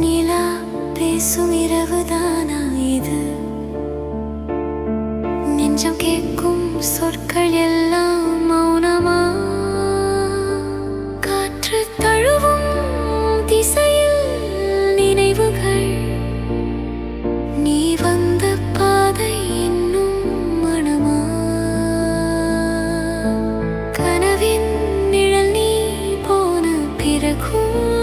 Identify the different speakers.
Speaker 1: நிலா பேசும் இரவுதானா இது? நெஞ்சம் கேட்கும் சொற்கள் எல்லாம் மௌனமா? காற்று தழுவும் திசையில் நினைவுகள். நீ வந்த பாதை இன்னும் மனமா? கனவின் நிழல் நீ போன பிறகும்